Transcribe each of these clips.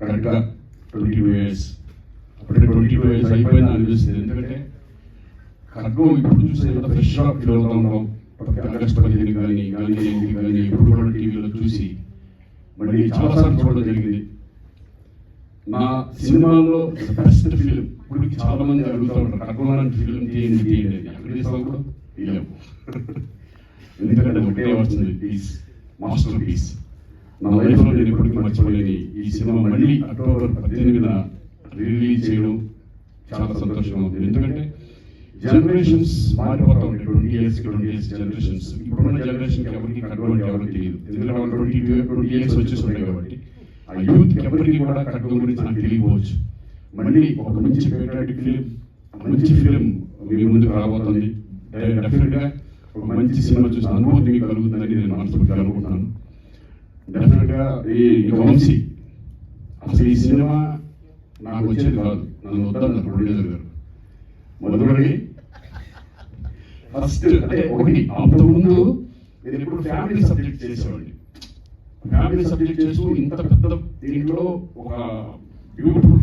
కరెక్ట్గా twenty two years. అప్పుడే twenty two years అయిపోయింది అనిపిస్తుంది. ఎందుకంటే ఖర్గం ఇప్పుడు చూసే ఎంత ఫ్రెష్గా ఫీల్ అవుతా ఉన్నాం. ప్రతి ఆగస్ట్ పదిహేను కానీ గాంధీ జయంతి కానీ ఇప్పుడు కూడా టీవీలో చూసి మళ్ళీ చాలాసార్లు చూడడం జరిగింది. నా సినిమాలో బెస్ట్ ఫిలిం ఇప్పుడు చాలా మంది అడుగుతూ ఉంటారు ఖడ్గం లాంటి ఫిలిం తీయండి తీయండి అని. ఎక్కడ తీస్తాం కూడా ఎందుకంటే ఒకటే వస్తుంది పీస్ మాస్టర్ పీస్ నా లైఫ్లో నేను ఎప్పటికీ మర్చిపోలేని ఈ సినిమా మళ్ళీ అక్టోబర్ పద్దెనిమిదిన రిలీజ్ చేయడం చాలా సంతోషంగా ఉంది. ఎందుకంటే జనరేషన్స్ మారిపోతా ఉంటాయి. Twenty years twenty years generations ఇప్పుడున్న జనరేషన్కి ఎవరికి కట్టుబడి ఎవరికి తెలియదు. ఎందుకంటే వాళ్ళు ట్వంటీ ట్వంటీ ఇయర్స్ వచ్చేసి ఉంటాయి కాబట్టి ఆ యూత్ ఎవరికి కూడా కట్టుబడి గురించి నాకు తెలియకపోవచ్చు. మళ్ళీ ఒక మంచి పేట్రియాటిక్ ఫిలిం మంచి ఫిలిం మీ ముందుకు రాబోతుంది. డెఫినెట్గా ఒక మంచి సినిమా చూసిన అనుభూతి మీకు కలుగుతుందని నేను మనసుకు అనుకుంటున్నాను. డెఫినెట్గా ఈ వంశీ. అసలు ఈ సినిమా నాకు వచ్చేది కాదు. నన్ను వద్దన్నారు ప్రొడ్యూసర్ గారు. మొదలుపడి ఫస్ట్ అంటే ఒకటి అంత ముందు నేను ఎప్పుడు ఫ్యామిలీ సబ్జెక్ట్ చేసేవాడిని. ఫ్యామిలీ సబ్జెక్ట్ చేస్తూ ఇంత పెద్ద దీంట్లో ఒక బ్యూటిఫుల్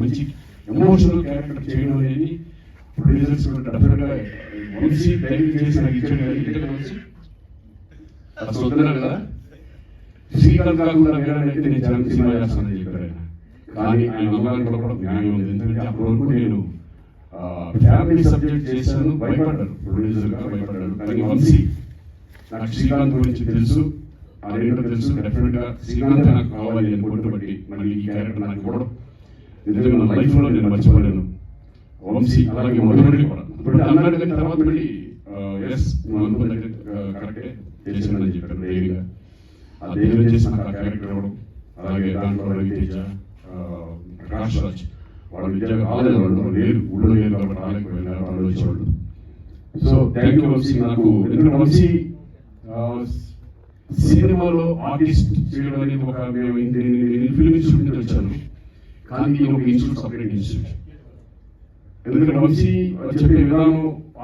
మంచి ఎమోషనల్ క్యారెక్టర్ చేయడం అనేది ప్రొడ్యూసర్స్ డెఫినెట్గా వంశీ డైరెక్ట్ చేసి నాకు ఇచ్చాడు కానీ ఇదే కదా వంశీ అసలు వద్దన్నారు కదా. శ్రీకాంత్ కాకుండా వేరేనైతే నేను జనం సినిమా చేస్తానని చెప్పారు ఆయన. కానీ ఆయన నమ్మకాలు కూడా న్యాయం ఉంది. ఎందుకంటే అప్పటి వరకు నేను ఫ్యామిలీ సబ్జెక్ట్ చేశాను భయపడ్డాను. ప్రొడ్యూసర్గా భయపడ్డాను. కానీ వంశీ నాకు శ్రీకాంత్ గురించి తెలుసు. ఆ అదేంటో తెలుసు. డెఫినెట్గా శ్రీకాంత్ నాకు కావాలి అని బట్టి మళ్ళీ ఈ క్యారెక్టర్ నాకు ఇవ్వడం. నిజంగా నా లైఫ్లో నేను మర్చిపోలేను. వంశీ అలాగే మొదటి కూడా. ఇప్పుడు అన్నాడు కానీ తర్వాత మళ్ళీ ఎస్ నువ్వు అనుకున్నట్టు కరెక్టే తెలిసిందని చెప్పాను ధైర్యంగా ఆ దేవుడు చేసిన నాకు క్యారెక్టర్ ఇవ్వడం అలాగే దాంట్లో రవితేజ ప్రకాష్ రాజ్ వాళ్ళు నిజంగా రాలేదు వాళ్ళు లేరు ఊళ్ళో లేరు కాబట్టి రాలేకపోయినారు వాళ్ళు వచ్చేవాళ్ళు సో థ్యాంక్ యూ వంశీ. నాకు ఎందుకంటే వంశీ సినిమాలో ఆర్టిస్ట్ చేయడం అనేది ఒక మేము ఫిల్మ్ ఇన్స్టిట్యూట్ నుంచి వచ్చాను. కానీ ఇది ఒక ఇన్స్టిట్యూట్ సపరేట్ ఇన్స్టిట్యూట్. ఎందుకంటే వంశీ చెప్పే విధానం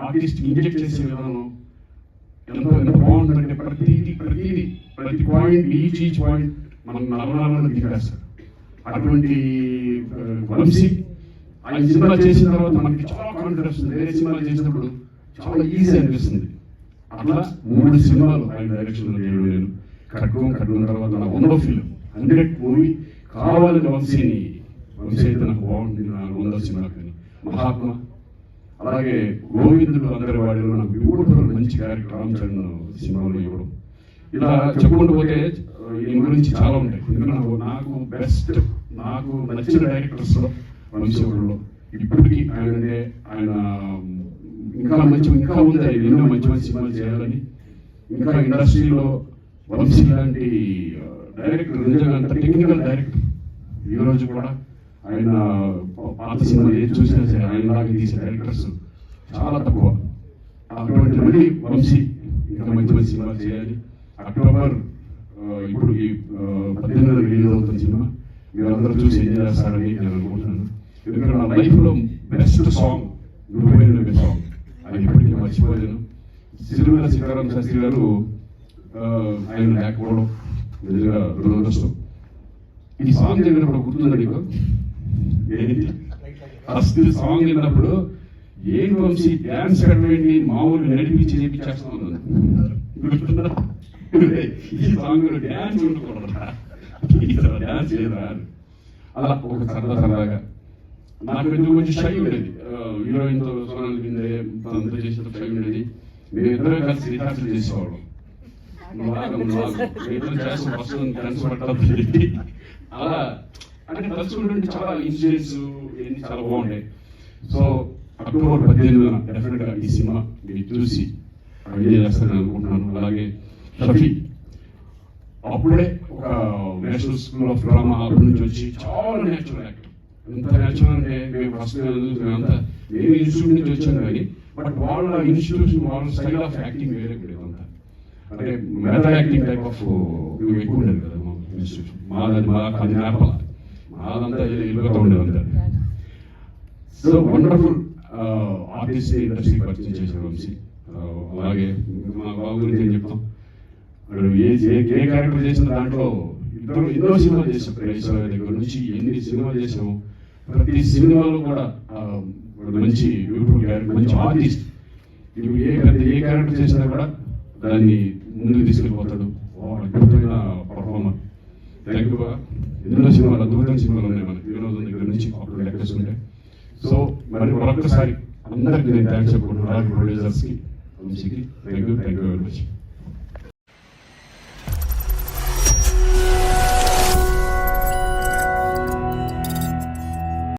ఆర్టిస్ట్ ఇంజెక్ట్ చేసే విధానం ఎంత ఎంత బాగుందంటే ప్రతిదీ ప్రతిదీ ప్రతి పాయింట్ ఈచ్ ఈచ్ పాయింట్ మనం నలభై దిగేస్తారు అటువంటి వంశీ ఆయన సినిమా చేసిన తర్వాత మనకి చాలా కాన్ఫిడెన్స్ వస్తుంది వేరే సినిమాలు చేసినప్పుడు చాలా ఈజీ అనిపిస్తుంది. అట్లా మూడు సినిమాలు ఆయన డైరెక్షన్ చేయడం నేను ఖడ్గం ఖడ్గం తర్వాత నా వందో ఫిల్మ్ హండ్రెడ్ మూవీ. కావాలని వంశీని వంశీ అయితే నాకు బాగుంటుంది. నా వందో సినిమా కానీ. మహాత్మ. అలాగే గోవిందుడు అందరి వాడిలో నాకు బ్యూటిఫుల్ మంచి క్యారెక్టర్ రామచరణ్ సినిమాలో ఇవ్వడం. ఇలా చెప్పుకుంటూ పోతే ఈయన గురించి చాలా ఉంటాయి. ఎందుకంటే నాకు బెస్ట్ నాకు నచ్చిన డైరెక్టర్స్లో వంశీవుల్లో ఇప్పటికీ ఆయన ఆయన ఇంకా మంచి ఇంకా ఉంది ఎన్నో మంచి మంచి సినిమాలు చేయాలని. ఇంకా ఇండస్ట్రీలో వంశీ లాంటి డైరెక్టర్ నిజంగా అంత టెక్నికల్ డైరెక్టర్ ఈ రోజు కూడా ఆయన పాత సినిమా ఏది చూసినా సరే ఆయన లాగా తీసే డైరెక్టర్స్ చాలా తక్కువ. అటువంటి మళ్ళీ వంశీ ఇంకా మంచి మంచి సినిమాలు చేయాలి. అక్టోబర్ ఇప్పుడు ఈ పద్దెనిమిది రిలీజ్ అవుతున్న సినిమా. మీరందరూ చూసి ఎంజాయ్ చేస్తారని నేను అనుకుంటున్నాను. ఎందుకంటే నా లైఫ్లో బెస్ట్ సాంగ్ గురువైన సాంగ్ అది ఇప్పటికీ మర్చిపోలేను. సిరిమల సీతారాం శాస్త్రి గారు ఆయన లేకపోవడం నిజంగా దురదృష్టం. ఈ సాంగ్ జరిగినప్పుడు గుర్తుందా నీకు? ఏంటి? ఫస్ట్ సాంగ్ విన్నప్పుడు ఏం వంశీ డ్యాన్స్ కట్టండి మామూలు నడిపించి చేపించేస్తాను గుర్తుందా ఈ సాంగ్ డ్యాన్స్ ఉండకూడదా డ్యాన్స్ చేయరా అలా ఒక సరదా సరదాగా. నాకు కొంచెం కొంచెం షై ఉండేది. హీరోయిన్తో సోనాలి బిందే తనంతా చేసిన షై ఉండేది. మేము ఇద్దరం కలిసి రిహార్సల్ చేసేవాళ్ళం. ఇద్దరు చేస్తాం వస్తుంది ఫ్రెండ్స్ పట్టాలి అలా అంటే తలుచుకుంటుంటే చాలా ఇన్సిడెంట్స్ ఇవన్నీ చాలా బాగుంటాయి. సో అక్టోబర్ పద్దెనిమిదిన డెఫినెట్గా ఈ సినిమా మీరు చూసి ఎంజాయ్ చేస్తారని అనుకుంటున్నాను అలాగే షఫీ అప్పుడే ఒక నేషనల్ స్కూల్ ఆఫ్ డ్రామా అప్పటి నుంచి వచ్చి చాలా నేచురల్ యాక్టర్ ఎంత నేచురల్ అంటే మేము ఫస్ట్ మేమంతా మేము ఇన్స్టిట్యూట్ నుంచి వచ్చాం కానీ బట్ వాళ్ళ ఇన్స్టిట్యూషన్ వాళ్ళ స్టైల్ ఆఫ్ యాక్టింగ్ వేరే ఇదంతా అంటే మెథడ్ యాక్టింగ్ టైప్ ఆఫ్ ఎక్కువ ఉండేది కదా మా ఇన్స్టిట్యూషన్. మాది మా అది నేర్పల మాదంతా వెళ్ళిపోతూ ఉండేది అంతా సో వండర్ఫుల్ ఆర్టిస్ట్ ఇండస్ట్రీ పరిచయం చేశారు వంశీ. అలాగే మా బాబు గురించి ఏం చెప్తాం? అక్కడ ఏ ఏ ఏ క్యారెక్టర్ చేసిన దాంట్లో ఇద్దరు ఎన్నో సినిమాలు చేసాం ప్రేస్ దగ్గర నుంచి ఎన్ని సినిమాలు చేసాము ప్రతి సినిమాలో కూడా మంచి బ్యూటిఫుల్ క్యారెక్టర్ మంచి ఆర్టిస్ట్. ఇప్పుడు ఏ పెద్ద ఏ క్యారెక్టర్ చేసినా కూడా దాన్ని ముందుకు తీసుకెళ్ళిపోతాడు. అద్భుతమైన పర్ఫార్మర్ థ్యాంక్ యూ ఎన్నో సినిమాలు అద్భుతమైన సినిమాలు ఉన్నాయి మనకి. వినోదం దగ్గర నుంచి అప్పుడు ఉంటాయి సో మరి మరొకసారి అందరికీ నేను థ్యాంక్స్ చెప్పుకుంటున్నాను. ప్రొడ్యూసర్స్కి వంశీకి thank you thank you very much